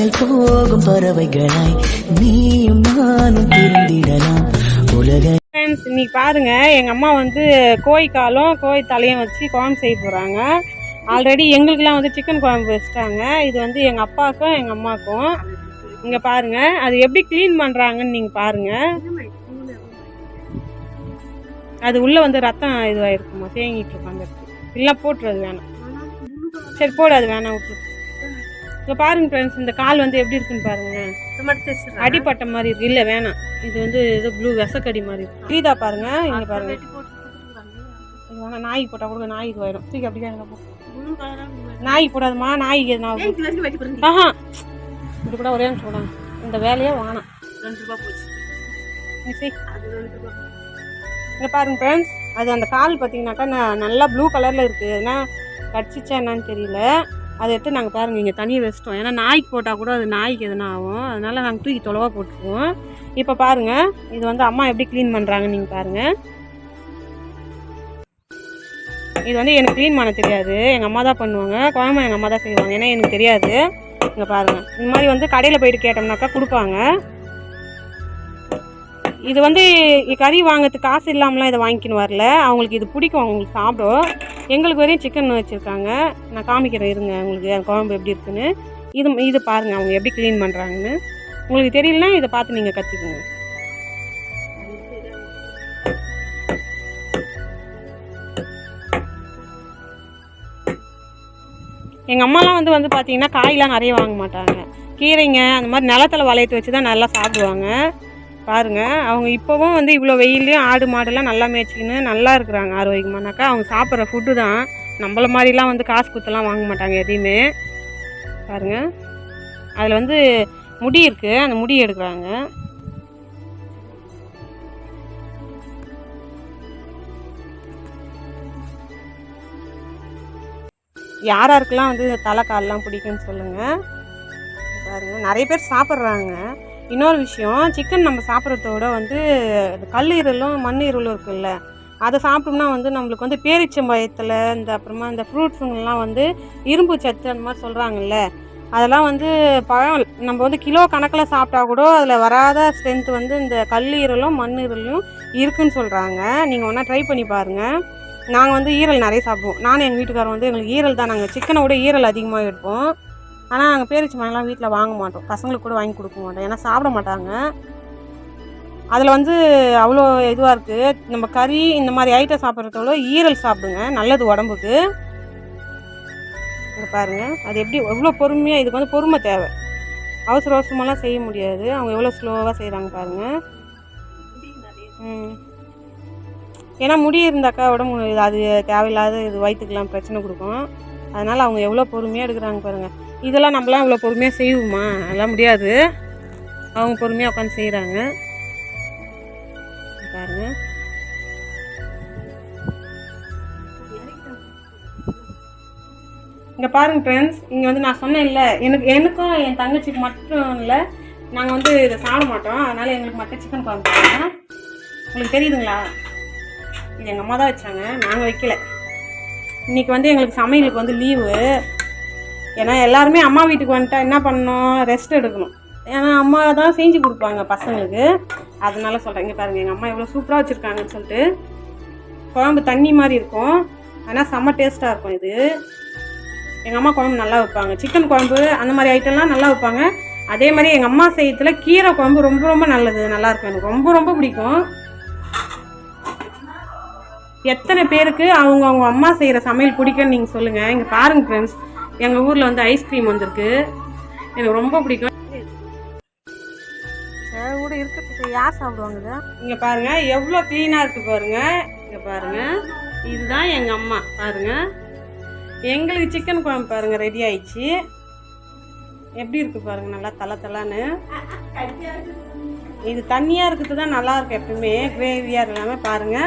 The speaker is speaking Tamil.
விண்ணை போகும் பறவைகளாய் நீயும் நானும் திருந்திடலாம் உலக ஃப்ரெண்ட்ஸ் இன்னைக்கு பாருங்க எங்கள் அம்மா வந்து கோழி காலும் கோழி தலையும் வச்சு குழம்பு செய்ய போகிறாங்க ஆல்ரெடி எங்களுக்குலாம் வந்து சிக்கன் குழம்பு வச்சுட்டாங்க. இது வந்து எங்கள் அப்பாவுக்கும் எங்கள் அம்மாவுக்கும் இங்கே பாருங்க அது எப்படி க்ளீன் பண்ணுறாங்கன்னு நீங்கள் பாருங்க. அது உள்ளே வந்து ரத்தம் இதுவாயிருக்குமா? தேங்கிட்டு இருக்கும் அந்த இல்லை போட்டுறது வேணாம். சரி போடாது வேணாம் விட்டு இங்கே பாருங்க ஃப்ரெண்ட்ஸ் இந்த கால் வந்து எப்படி இருக்குன்னு பாருங்க. அடிப்பட்ட மாதிரி இருக்கு. இல்லை வேணாம். இது வந்து ஏதோ ப்ளூ விசக்கடி மாதிரி இருக்கு. புரியுதா பாருங்க இங்க பாருங்க. வேணாம் நாய் போட்டா கூட நாய் ஆயிடும் தூக்கி அப்படியே அங்க போ. நாய் எதுனா ஆகும். ஆஹா. இது கூட ஒரே நிமிஷம் கூட இந்த வேலையே வேணாம். செய். இங்க பாருங்க ஃப்ரெண்ட்ஸ் அது அந்த கால் பார்த்தீங்கன்னாக்கா நல்லா ப்ளூ கலரில் இருக்குது ஏன்னா கடிச்சிச்சா என்னன்னு தெரியல. அதை எடுத்து நாங்கள் பாருங்கள் இங்கே தனியாக வச்சிட்டோம். ஏன்னா நாய்க்கு போட்டால் கூட அது நாய்க்கு எதுனா ஆகும். அதனால் நாங்கள் தூக்கி தொலைவா போட்டுருவோம். இப்போ பாருங்கள் இது வந்து அம்மா எப்படி க்ளீன் பண்ணுறாங்கன்னு நீங்கள் பாருங்கள் இது வந்து எனக்கு க்ளீன் பண்ண தெரியாது. எங்கள் அம்மா தான் பண்ணுவாங்க. குழம்பு எங்கள் அம்மா தான் செய்வாங்க. ஏன்னா எனக்கு தெரியாது. இங்கே பாருங்கள் இந்த மாதிரி வந்து கடையில் போயிட்டு கேட்டோம்னாக்கா கொடுப்பாங்க. இது வந்து கறி வாங்கிறதுக்கு காசு இல்லாமலாம் இதை வாங்கிக்கின்னு வரல. அவங்களுக்கு இது பிடிக்கும். அவங்களுக்கு சாப்பிடும். எங்களுக்கு வரையும் சிக்கன் வச்சுருக்காங்க. நான் காமிக்கிறேன் இருங்க உங்களுக்கு அந்த குழம்பு எப்படி இருக்குன்னு. இது இது பாருங்கள் அவங்க எப்படி க்ளீன் பண்ணுறாங்கன்னு உங்களுக்கு தெரியலனா இதை பார்த்து நீங்கள் கற்றுக்குங்க எங்கள் அம்மாலாம் வந்து வந்து பார்த்தீங்கன்னா காயெலாம் நிறைய வாங்க மாட்டாங்க. கீரைங்க அந்த மாதிரி நிலத்துல வளையத்து வச்சு தான் நல்லா சாப்பிடுவாங்க. பாருங்கள் அவங்க இப்போவும் வந்து இவ்வளோ வெயிலையும் ஆடு மாடெல்லாம் நல்லா மேய்ச்சிக்கின்னு நல்லா இருக்கிறாங்க ஆரோக்கியமானாக்கா அவங்க சாப்பிட்ற ஃபுட்டு தான். நம்மள மாதிரிலாம் வந்து காசு குத்தெல்லாம் வாங்க மாட்டாங்க எதையுமே. பாருங்க. அதில் வந்து முடி இருக்குது அந்த முடி எடுக்கிறாங்க. யார் யாருக்கெல்லாம் வந்து தலை கால்லாம் பிடிக்கும்னு சொல்லுங்கள் பாருங்கள் நிறைய பேர் சாப்பிட்றாங்க. இன்னொரு விஷயம் சிக்கன் நம்ம சாப்பிட்றதோட வந்து இந்த கல்லீரலும் மண்ணீரலும் இருக்குல்ல அதை சாப்பிட்டோம்னா வந்து நம்மளுக்கு வந்து பேரிச்சம்பயத்தில் இந்த அப்புறமா இந்த ஃப்ரூட்ஸுங்கெல்லாம் வந்து இரும்பு சத்து அந்த மாதிரி சொல்கிறாங்கல்ல அதெல்லாம் வந்து பழம் நம்ம வந்து கிலோ கணக்கில் சாப்பிட்டா கூட அதில் வராத ஸ்ட்ரென்த் வந்து இந்த கல்லீரலும் மண்ணீரலும் இருக்குன்னு சொல்கிறாங்க நீங்கள் வேணால் ட்ரை பண்ணி பாருங்கள் நாங்கள் வந்து ஈரல் நிறைய சாப்பிடுவோம். நானும் எங்கள் வீட்டுக்காரர் வந்து எங்களுக்கு ஈரல் தான். நாங்கள் சிக்கனை விட ஈரல் அதிகமாக எடுப்போம். ஆனால் நாங்கள் பேரிச்சி மரம்லாம் வீட்டில் வாங்க மாட்டோம். பசங்களுக்கு கூட வாங்கி கொடுக்க மாட்டோம். ஏன்னா சாப்பிட மாட்டாங்க. அதில் வந்து அவ்வளோ இதுவாக இருக்குது நம்ம கறி இந்த மாதிரி ஐட்டம் சாப்பிட்றதோட ஈரல் சாப்பிடுங்க. நல்லது உடம்புக்கு. இங்கே பாருங்கள் அது எப்படி எவ்வளோ பொறுமையாக இதுக்கு வந்து பொறுமை தேவை. அவசர அவசரமெல்லாம் செய்ய முடியாது. அவங்க எவ்வளோ ஸ்லோவாக செய்கிறாங்க பாருங்கள் ஏன்னா முடி இருந்தாக்கா உடம்பு அது தேவையில்லாத இது வயிற்றுக்கெல்லாம் பிரச்சனை கொடுக்கும். அதனால் அவங்க எவ்வளோ பொறுமையாக எடுக்கிறாங்க பாருங்கள் இதெல்லாம் நம்மளாம் இவ்வளோ பொறுமையாக செய்வோமா? அதெல்லாம் முடியாது. அவங்க பொறுமையாக உட்காந்து செய்கிறாங்க பாருங்க. இங்கே பாருங்கள் ஃப்ரெண்ட்ஸ் இங்கே வந்து நான் சொன்னேன் இல்லை எனக்கு எனக்கும் என் தங்கச்சிக்கு மட்டும் இல்லை நாங்கள் வந்து இதை சாப்பிட மாட்டோம். அதனால் எங்களுக்கு மட்டும் சிக்கன் குழம்பு உங்களுக்கு தெரியுதுங்களா? இது எங்கள் அம்மா தான் வச்சாங்க. நாங்கள் வைக்கல. இன்றைக்கி வந்து எங்களுக்கு சமையலுக்கு வந்து லீவு ஏன்னா எல்லாருமே அம்மா வீட்டுக்கு வந்துட்டா என்ன பண்ணணும்? ரெஸ்ட் எடுக்கணும். ஏன்னா அம்மா தான் செஞ்சு கொடுப்பாங்க பசங்களுக்கு. அதனால சொல்கிறேன் இங்கே பாருங்கள் எங்கள் அம்மா எவ்வளோ சூப்பராக வச்சுருக்காங்கன்னு சொல்லிட்டு குழம்பு தண்ணி மாதிரி இருக்கும். ஆனால் செம்ம டேஸ்ட்டாக இருக்கும் இது. எங்கள் அம்மா குழம்பு நல்லா வைப்பாங்க. சிக்கன் குழம்பு அந்த மாதிரி ஐட்டம்லாம் நல்லா வைப்பாங்க. அதே மாதிரி எங்கள் அம்மா செய்யத்தில் கீரை குழம்பு ரொம்ப ரொம்ப நல்லது. நல்லாயிருக்கும் எனக்கு ரொம்ப ரொம்ப பிடிக்கும். எத்தனை பேருக்கு அவங்க அவங்க அம்மா செய்கிற சமையல் பிடிக்கும்னு நீங்கள் சொல்லுங்கள் இங்கே பாருங்க ஃப்ரெண்ட்ஸ் எங்கள் ஊரில் வந்து ஐஸ்கிரீம் வந்திருக்கு. எனக்கு ரொம்ப பிடிக்கும். கூட இருக்கிறதுக்கு யார் சாப்பிடுவாங்க இங்கே பாருங்க எவ்வளோ க்ளீனாக இருக்கு பாருங்க. இங்கே பாருங்க. இதுதான் எங்கள் அம்மா. பாருங்க. எங்களுக்கு சிக்கன் குழம்பு பாருங்க ரெடி ஆயிடுச்சு. எப்படி இருக்கு பாருங்க நல்லா தலை தலான்னு. இது தண்ணியாக இருக்கிறது தான் நல்லா இருக்கும் எப்பவுமே. கிரேவியாக இல்லாமல் பாருங்க.